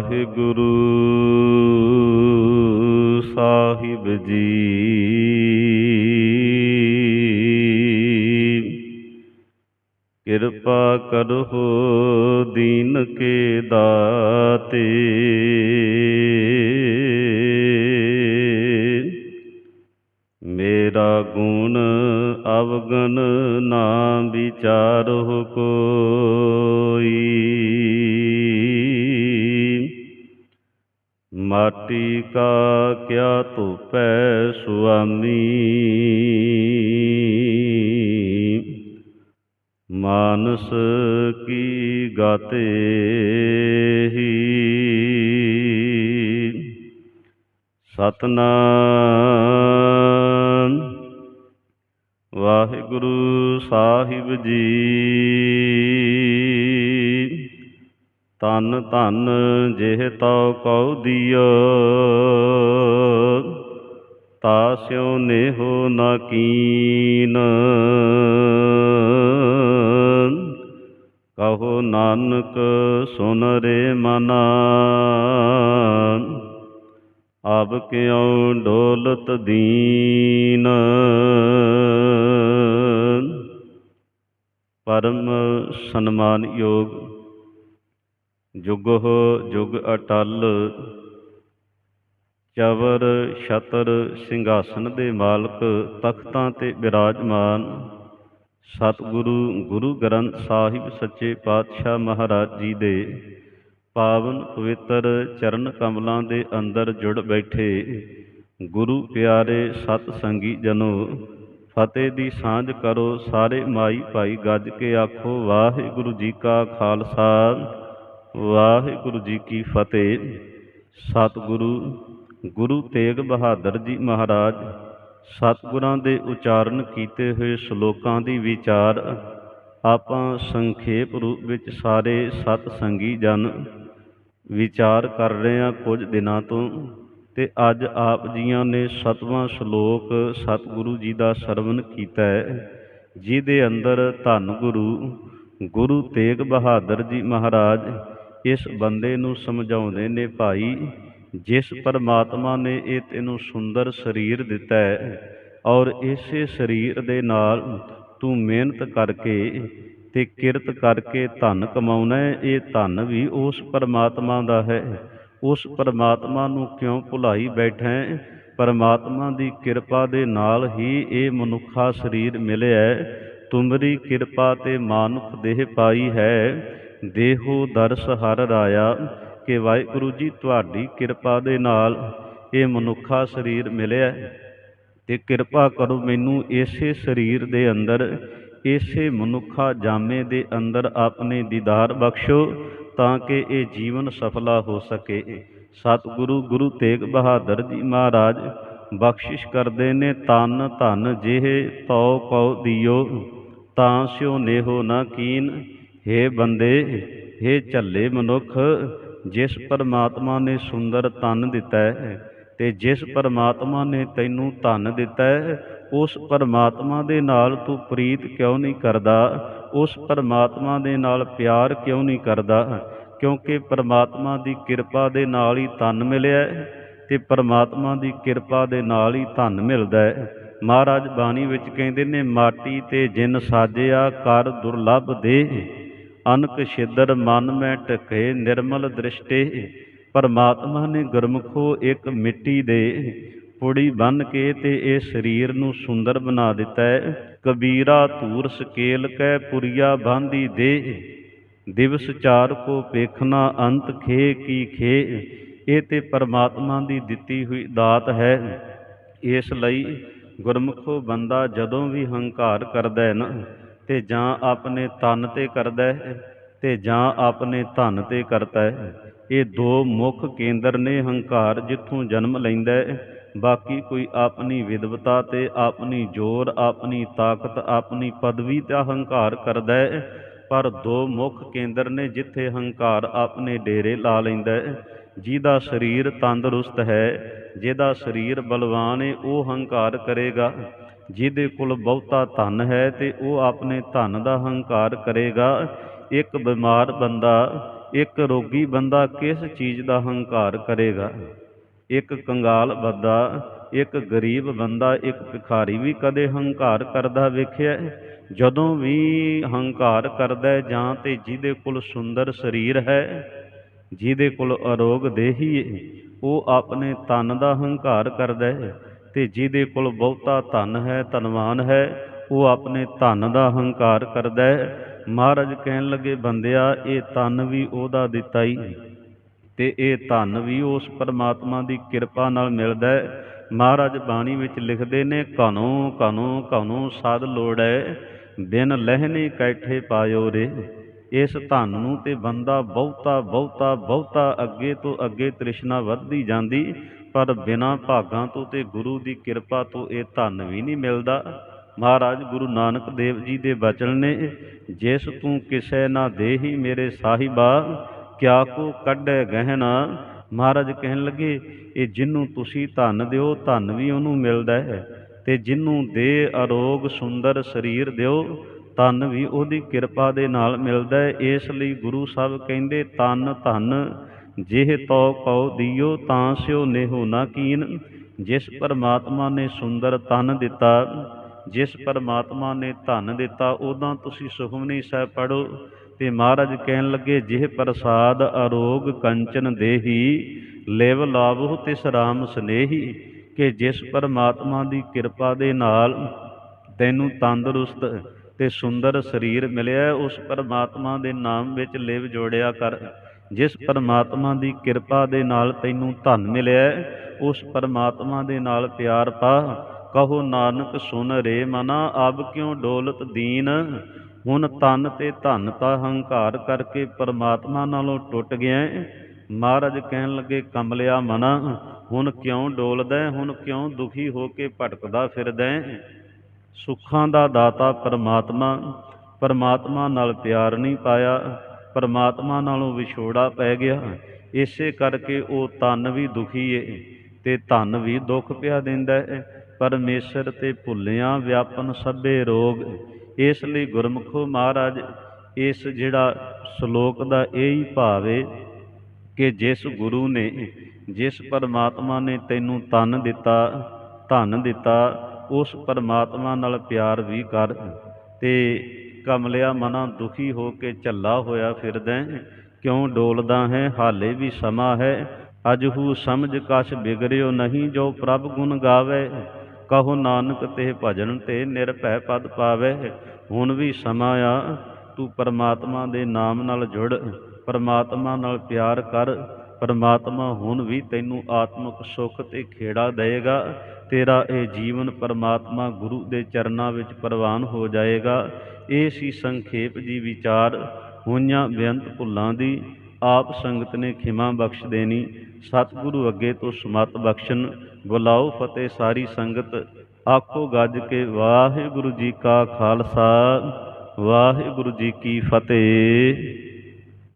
ਵਾਹਿਗੁਰੂ ਸਾਹਿਬ ਜੀ। ਕਿਰਪਾ ਕਰੋ ਦੀਨ ਕੇ ਦਾਤੇ। ਮਾਟੀ ਕਾ ਕਿਆ ਧੁਪੈ ਸੁਆਮੀ? ਮਾਨਸ ਕੀ ਗਾਤੇ ਹੀ? ਸਤਨਾਮ। ਵਾਹਿਗੁਰੂ ਸਾਹਿਬ ਜੀ ਤਨ ਧਨ ਜਿਹ ਤਉ ਕਉ ਦਿਓ ਤਾ ਸਿਉ ਨੇਹੋ ਨਾ ਕੀਨ। ਕਹੋ ਨਾਨਕ ਸੁਨ ਰੇ ਮਨਾ। ਅਬ ਕਿਉ ਡੋਲਤ ਦੀਨ। ਪਰਮ ਸਨਮਾਨ ਯੋਗ ਜੁਗਹ ਜੁਗ ਅਟਲ, ਚਵਰ ਛਤਰ ਸਿੰਘਾਸਨ ਦੇ ਮਾਲਕ, ਤਖਤਾਂ ਤੇ ਬਿਰਾਜਮਾਨ, ਸਤਿਗੁਰੂ ਗੁਰੂ ਗ੍ਰੰਥ ਸਾਹਿਬ ਸੱਚੇ ਪਾਤਸ਼ਾਹ ਮਹਾਰਾਜ ਜੀ ਦੇ ਪਾਵਨ ਪਵਿੱਤਰ ਚਰਨ ਕਮਲਾਂ ਦੇ ਅੰਦਰ ਜੁੜ ਬੈਠੇ। ਗੁਰੂ ਪਿਆਰੇ ਸਤ ਸੰਗੀ ਜਨੋ, ਫਤਿਹ ਦੀ ਸਾਂਝ ਕਰੋ ਸਾਰੇ ਮਾਈ ਭਾਈ ਗੱਜ ਕੇ ਆਖੋ, ਵਾਹਿਗੁਰੂ ਜੀ ਕਾ ਖਾਲਸਾ। ਵਾਹਿਗੁਰੂ ਜੀ ਕੀ ਫਤਿਹ। ਸਤਿਗੁਰੂ ਗੁਰੂ ਤੇਗ ਬਹਾਦਰ ਜੀ ਮਹਾਰਾਜ ਸਤਿਗੁਰਾਂ ਦੇ ਉਚਾਰਨ ਕੀਤੇ ਹੋਏ ਸ਼ਲੋਕਾਂ ਦੀ ਵਿਚਾਰ ਆਪਾਂ ਸੰਖੇਪ ਰੂਪ ਵਿੱਚ ਸਾਰੇ ਸਤ ਸੰਗੀ ਜਨ ਵਿਚਾਰ ਕਰ ਰਹੇ ਹਾਂ ਕੁਝ ਦਿਨਾਂ ਤੋਂ ਤੇ ਅੱਜ ਆਪ ਜੀਆਂ ਨੇ ਸਤਵਾਂ ਸ਼ਲੋਕ ਸਤਿਗੁਰੂ ਜੀ ਦਾ ਸਰਵਨ ਕੀਤਾ ਹੈ, ਜਿਹਦੇ ਅੰਦਰ ਧੰਨ ਗੁਰੂ ਗੁਰੂ ਤੇਗ ਬਹਾਦਰ ਜੀ ਮਹਾਰਾਜ ਇਸ ਬੰਦੇ ਨੂੰ ਸਮਝਾਉਂਦੇ ਨੇ, ਭਾਈ, ਜਿਸ ਪਰਮਾਤਮਾ ਨੇ ਇਹ ਤੈਨੂੰ ਸੁੰਦਰ ਸਰੀਰ ਦਿੱਤਾ ਹੈ ਔਰ ਇਸੇ ਸਰੀਰ ਦੇ ਨਾਲ ਤੂੰ ਮਿਹਨਤ ਕਰਕੇ ਤੇ ਕਿਰਤ ਕਰਕੇ ਧਨ ਕਮਾਉਣਾ ਇਹ ਧਨ ਵੀ ਉਸ ਪਰਮਾਤਮਾ ਦਾ ਹੈ। ਉਸ ਪਰਮਾਤਮਾ ਨੂੰ ਕਿਉਂ ਭੁਲਾਈ ਬੈਠਾ ਪਰਮਾਤਮਾ ਦੀ ਕਿਰਪਾ ਦੇ ਨਾਲ ਹੀ ਇਹ ਮਨੁੱਖਾ ਸਰੀਰ ਮਿਲਿਆ ਹੈ। ਤੁਮਰੀ ਕਿਰਪਾ ਤੇ ਮਾਨੁਖ ਦੇਹ ਪਾਈ ਹੈ। ਦੇਹੋ ਦਰਸ ਹਰ ਰਾਇਆ, ਕਿ ਵਾਹਿਗੁਰੂ ਜੀ ਤੁਹਾਡੀ ਕਿਰਪਾ ਦੇ ਨਾਲ ਇਹ ਮਨੁੱਖਾ ਸਰੀਰ ਮਿਲਿਆ ਤੇ ਕਿਰਪਾ ਕਰੋ ਮੈਨੂੰ ਇਸੇ ਸਰੀਰ ਦੇ ਅੰਦਰ, ਇਸੇ ਮਨੁੱਖਾ ਜਾਮੇ ਦੇ ਅੰਦਰ ਆਪਣੇ ਦੀਦਾਰ ਬਖਸ਼ੋ, ਤਾਂ ਕਿ ਇਹ ਜੀਵਨ ਸਫਲਾ ਹੋ ਸਕੇ। ਸਤਿਗੁਰੂ ਗੁਰੂ ਤੇਗ ਬਹਾਦਰ ਜੀ ਮਹਾਰਾਜ, ਬਖਸ਼ਿਸ਼ ਕਰਦੇ ਨੇ ਤਨ ਧਨ ਜਿਹੇ ਤਉ ਕਉ ਦਿਓ, ਤਾਂ ਸਿਓ ਨੇਹੋ ਨਾ ਕੀਨ ਹੇ ਬੰਦੇ, ਹੇ ਝੱਲੇ ਮਨੁੱਖ, ਜਿਸ ਪਰਮਾਤਮਾ ਨੇ ਸੁੰਦਰ ਤਨ ਦਿੱਤਾ ਹੈ ਤੇ ਜਿਸ ਪਰਮਾਤਮਾ ਨੇ ਤੈਨੂੰ ਧਨ ਦਿੱਤਾ ਹੈ, ਉਸ ਪਰਮਾਤਮਾ ਦੇ ਨਾਲ ਤੂੰ ਪ੍ਰੀਤ ਕਿਉਂ ਨਹੀਂ ਕਰਦਾ? ਉਸ ਪਰਮਾਤਮਾ ਦੇ ਨਾਲ ਪਿਆਰ ਕਿਉਂ ਨਹੀਂ ਕਰਦਾ? ਕਿਉਂਕਿ ਪਰਮਾਤਮਾ ਦੀ ਕਿਰਪਾ ਦੇ ਨਾਲ ਹੀ ਧਨ ਮਿਲਿਆ ਹੈ ਤੇ ਪਰਮਾਤਮਾ ਦੀ ਕਿਰਪਾ ਦੇ ਨਾਲ ਹੀ ਧਨ ਮਿਲਦਾ ਹੈ। ਮਹਾਰਾਜ ਬਾਣੀ ਵਿੱਚ ਕਹਿੰਦੇ ਨੇ, ਮਾਟੀ ਤੇ ਜਿਨ ਸਾਜਿਆ ਕਰ ਦੁਰਲਭ ਦੇ। ਅਨਕ ਛੇਦਰ ਮਨ ਮੈਂ ਟਕੇ ਨਿਰਮਲ ਦ੍ਰਿਸ਼ਟੇ। ਪਰਮਾਤਮਾ ਨੇ ਗੁਰਮੁਖੋ ਇੱਕ ਮਿੱਟੀ ਦੇ। ਪੁੜੀ ਬੰਨ ਕੇ ਤੇ ਇਹ ਸਰੀਰ ਨੂੰ ਸੁੰਦਰ ਬਣਾ ਦਿੱਤਾ ਹੈ। ਕਬੀਰਾ ਧੂਰ ਸਕੇਲ ਕੈ ਪੁਰੀਆ ਬਾਂਧੀ ਦੇ। ਦਿਵਸ ਚਾਰ ਕੋ ਪੇਖਣਾ ਅੰਤ ਖੇ ਕੀ ਖੇ। ਇਹ ਤੇ ਪਰਮਾਤਮਾ ਦੀ ਦਿੱਤੀ ਹੋਈ ਦਾਤ ਹੈ। ਇਸ ਲਈ ਗੁਰਮੁਖੋ ਬੰਦਾ ਜਦੋਂ ਵੀ ਹੰਕਾਰ ਕਰਦਾ ਹੈ ਨਾ ਤੇ ਜਾਂ ਆਪਣੇ ਤਨ ਤੇ ਕਰਦਾ ਹੈ ਤੇ ਜਾਂ ਆਪਣੇ ਧਨ ਤੇ ਕਰਦਾ ਹੈ। ਇਹ ਦੋ ਮੁੱਖ ਕੇਂਦਰ ਨੇ ਹੰਕਾਰ ਜਿੱਥੋਂ ਜਨਮ ਲੈਂਦਾ ਹੈ। ਬਾਕੀ ਕੋਈ ਆਪਣੀ ਵਿਦਵਤਾ ਤੇ ਆਪਣੀ ਜੋਰ, ਆਪਣੀ ਤਾਕਤ, ਆਪਣੀ ਪਦਵੀ ਤੇ ਹੰਕਾਰ ਕਰਦਾ ਹੈ। ਪਰ ਦੋ ਮੁੱਖ ਕੇਂਦਰ ਨੇ ਜਿੱਥੇ ਹੰਕਾਰ ਆਪਣੇ ਡੇਰੇ ਲਾ ਲੈਂਦਾ ਹੈ, ਜਿਹਦਾ ਸਰੀਰ ਤੰਦਰੁਸਤ ਹੈ, ਜਿਹਦਾ ਸਰੀਰ ਬਲਵਾਨ ਹੈ, ਉਹ ਹੰਕਾਰ ਕਰੇਗਾ। ਜਿਹਦੇ ਕੋਲ ਬਹੁਤਾ ਧਨ ਹੈ ਤੇ ਉਹ ਆਪਣੇ ਧਨ ਦਾ ਹੰਕਾਰ ਕਰੇਗਾ। ਇੱਕ ਬਿਮਾਰ ਬੰਦਾ, ਇੱਕ ਰੋਗੀ ਬੰਦਾ ਕਿਸ ਚੀਜ਼ ਦਾ ਹੰਕਾਰ ਕਰੇਗਾ? ਇੱਕ ਕੰਗਾਲ ਬੰਦਾ, ਇੱਕ ਗਰੀਬ ਬੰਦਾ, ਇੱਕ ਭਿਖਾਰੀ ਵੀ ਕਦੇ ਹੰਕਾਰ ਕਰਦਾ ਵੇਖਿਆ? ਜਦੋਂ ਵੀ ਹੰਕਾਰ ਕਰਦਾ ਜਾਂ ਤੇ ਜਿਹਦੇ ਕੋਲ ਸੁੰਦਰ ਸਰੀਰ ਹੈ, ਜਿਹਦੇ ਕੋਲ ਅਰੋਗ ਦੇਹੀ ਹੈ, ਉਹ ਆਪਣੇ ਤਨ ਦਾ ਹੰਕਾਰ ਕਰਦਾ ਹੈ। ਤੇ ਜਿਹਦੇ ਕੋਲ ਬਹੁਤਾ ਧਨ ਹੈ, ਧਨਵਾਨ ਹੈ, ਉਹ ਆਪਣੇ ਧਨ ਦਾ ਹੰਕਾਰ ਕਰਦਾ ਹੈ। ਮਹਾਰਾਜ ਕਹਿਣ ਲੱਗੇ, ਬੰਦਿਆ, ਇਹ ਧਨ ਵੀ ਉਹਦਾ ਦਿੱਤਾ ਹੀ ਤੇ ਇਹ ਧਨ ਵੀ ਉਸ ਪਰਮਾਤਮਾ ਦੀ ਕਿਰਪਾ ਨਾਲ ਮਿਲਦਾ ਹੈ। ਮਹਾਰਾਜ ਬਾਣੀ ਵਿੱਚ ਲਿਖਦੇ ਨੇ ਕਨੋ ਕਨੋ ਕਨੋ ਸਾਧ ਲੋੜੈ ਬਿਨ ਲਹਿਨੇ ਕੈਠੇ ਪਾਇਓ ਰੇ। ਇਸ ਧਨ ਨੂੰ ਤੇ ਬੰਦਾ ਬਹੁਤਾ ਬਹੁਤਾ ਬਹੁਤਾ ਅੱਗੇ ਤੋਂ ਅੱਗੇ ਤ੍ਰਿਸ਼ਨਾ ਵੱਧਦੀ ਜਾਂਦੀ ਪਰ ਬਿਨਾ ਭਾਗਾਂ ਤੋਂ ਤੇ ਗੁਰੂ ਦੀ ਕਿਰਪਾ ਤੋਂ ਇਹ ਧਨ ਵੀ ਨਹੀਂ ਮਿਲਦਾ। ਮਹਾਰਾਜ ਗੁਰੂ ਨਾਨਕ ਦੇਵ ਜੀ ਦੇ ਬਚਨ ਨੇ, ਜਿਸ ਤੂੰ ਕਿਸੇ ਨਾ ਦੇਹੀ ਮੇਰੇ ਸਾਹਿਬਾ, ਕਿਆ ਕੋ ਕੱਢੈ ਗਹਿਣਾ? ਮਹਾਰਾਜ ਕਹਿਣ ਲੱਗੇ, ਇਹ ਜਿਹਨੂੰ ਤੁਸੀਂ ਧਨ ਦਿਓ, ਧਨ ਵੀ ਉਹਨੂੰ ਮਿਲਦਾ ਹੈ। ਤੇ ਜਿਹਨੂੰ ਦੇ ਅਰੋਗ ਸੁੰਦਰ ਸਰੀਰ ਦਿਓ, ਧਨ ਵੀ ਉਹਦੀ ਕਿਰਪਾ ਦੇ ਨਾਲ ਮਿਲਦਾ ਹੈ। ਇਸ ਲਈ ਗੁਰੂ ਸਾਹਿਬ ਕਹਿੰਦੇ ਤਨ ਧਨ ਜਿਹ ਤੋ ਕਉ ਦਿਓ ਤਾਂ ਸਿਓ ਨੇਹੋ ਨਾ ਕੀਨ। ਜਿਸ ਪਰਮਾਤਮਾ ਨੇ ਸੁੰਦਰ ਤਨ ਦਿੱਤਾ, ਜਿਸ ਪਰਮਾਤਮਾ ਨੇ ਧਨ ਦਿੱਤਾ ਉਦਾਂ ਤੁਸੀਂ ਸੁਖਮਨੀ ਸਾਹਿਬ ਪੜੋ ਤੇ ਮਹਾਰਾਜ ਕਹਿਣ ਲੱਗੇ, ਜਿਹ ਪ੍ਰਸਾਦ ਅਰੋਗ ਕੰਚਨ ਦੇਹੀ, ਲਿਵ ਲਾਭੋ ਤਿਸ ਰਾਮ ਸਨੇਹੀ। ਕਿ ਜਿਸ ਪਰਮਾਤਮਾ ਦੀ ਕਿਰਪਾ ਦੇ ਨਾਲ ਤੈਨੂੰ ਤੰਦਰੁਸਤ ਤੇ ਸੁੰਦਰ ਸਰੀਰ ਮਿਲਿਆ, ਉਸ ਪਰਮਾਤਮਾ ਦੇ ਨਾਮ ਵਿੱਚ ਲਿਵ ਜੋੜਿਆ ਕਰ। ਜਿਸ ਪਰਮਾਤਮਾ ਦੀ ਕਿਰਪਾ ਦੇ ਨਾਲ ਤੈਨੂੰ ਧਨ ਮਿਲਿਆ ਉਸ ਪਰਮਾਤਮਾ ਦੇ ਨਾਲ ਪਿਆਰ ਪਾ। ਕਹੋ, ਨਾਨਕ, ਸੁਨ ਰੇ ਮਨਾ ਅਬ ਕਿਉ ਡੋਲਤ ਦੀਨ? ਹੁਣ ਤਨ ਤੇ ਧਨ ਤਾਂ ਹੰਕਾਰ ਕਰਕੇ ਪਰਮਾਤਮਾ ਨਾਲੋਂ ਟੁੱਟ ਗਿਆ ਮਹਾਰਾਜ ਕਹਿਣ ਲੱਗੇ, ਕਮਲਿਆ ਮਨਾ, ਹੁਣ ਕਿਉਂ ਡੋਲਦਾ ਹੁਣ ਕਿਉਂ ਦੁਖੀ ਹੋ ਕੇ ਭਟਕਦਾ ਫਿਰਦਾ ਸੁੱਖਾਂ ਦਾ ਦਾਤਾ ਪਰਮਾਤਮਾ ਪਰਮਾਤਮਾ ਨਾਲ ਪਿਆਰ ਨਹੀਂ ਪਾਇਆ। ਪਰਮਾਤਮਾ ਨਾਲੋਂ ਵਿਛੋੜਾ ਪੈ ਗਿਆ। ਇਸੇ ਕਰਕੇ ਉਹ ਤਨ ਵੀ ਦੁਖੀ ਏ ਤੇ ਧਨ ਵੀ ਦੁੱਖ ਪਿਆ ਦਿੰਦਾ ਹੈ ਪਰਮੇਸ਼ਰ ਤੇ ਭੁੱਲਿਆਂ ਵਿਆਪਨ ਸਭੇ ਰੋਗ ਇਸ ਲਈ ਗੁਰਮੁਖੋ ਮਹਾਰਾਜ, ਇਸ ਜਿਹੜਾ ਸ਼ਲੋਕ ਦਾ ਇਹ ਹੀ ਭਾਵ ਏ ਕਿ ਜਿਸ ਗੁਰੂ ਨੇ, ਜਿਸ ਪਰਮਾਤਮਾ ਨੇ ਤੈਨੂੰ ਤਨ ਦਿੱਤਾ, ਧਨ ਦਿੱਤਾ, ਉਸ ਪਰਮਾਤਮਾ ਨਾਲ ਪਿਆਰ ਵੀ ਕਰ ਤੇ ਕਮਲਿਆ ਮਨਾ ਦੁਖੀ ਹੋ ਕੇ ਝੱਲਾ ਹੋਇਆ ਫਿਰਦੈ, ਕਿਉਂ ਡੋਲਦਾ ਹੈ, ਹਾਲੇ ਵੀ ਸਮਾਂ ਹੈ ਅਜਹੂ ਸਮਝ ਕਛ ਬਿਗਰਿਓ ਨਹੀਂ ਜੋ ਪ੍ਰਭ ਗੁਣ ਗਾਵੇ। ਕਹੋ ਨਾਨਕ ਤੇ ਭਜਨ ਤੇ ਨਿਰਭੈ ਪਦ ਪਾਵੇ, ਹੁਣ ਵੀ ਸਮਾਂ ਆ, ਤੂੰ ਪਰਮਾਤਮਾ ਦੇ ਨਾਮ ਨਾਲ ਜੁੜ, ਪਰਮਾਤਮਾ ਨਾਲ ਪਿਆਰ ਕਰ ਪਰਮਾਤਮਾ ਹੁਣ ਵੀ ਤੈਨੂੰ ਆਤਮਿਕ ਸੁੱਖ ਤੇ ਖੇੜਾ ਦੇਵੇਗਾ। ਤੇਰਾ ਇਹ ਜੀਵਨ ਪਰਮਾਤਮਾ ਗੁਰੂ ਦੇ ਚਰਨਾਂ ਵਿੱਚ ਪ੍ਰਵਾਨ ਹੋ ਜਾਏਗਾ ਇਹ ਸੀ ਸੰਖੇਪ ਜੀ ਵਿਚਾਰ। ਹੋਈਆਂ ਬੇਅੰਤ ਭੁੱਲਾਂ ਦੀ ਆਪ ਸੰਗਤ ਨੇ ਖਿਮਾ ਬਖਸ਼ ਦੇਣੀ। ਸਤਿਗੁਰੂ ਅੱਗੇ ਤੋਂ ਸਮਤ ਬਖਸ਼ਣ। ਬੁਲਾਓ ਫਤਿਹ ਸਾਰੀ ਸੰਗਤ। ਆਖੋ ਗੱਜ ਕੇ, ਵਾਹਿਗੁਰੂ ਜੀ ਕਾ ਖਾਲਸਾ, ਵਾਹਿਗੁਰੂ ਜੀ ਕੀ ਫਤਿਹ।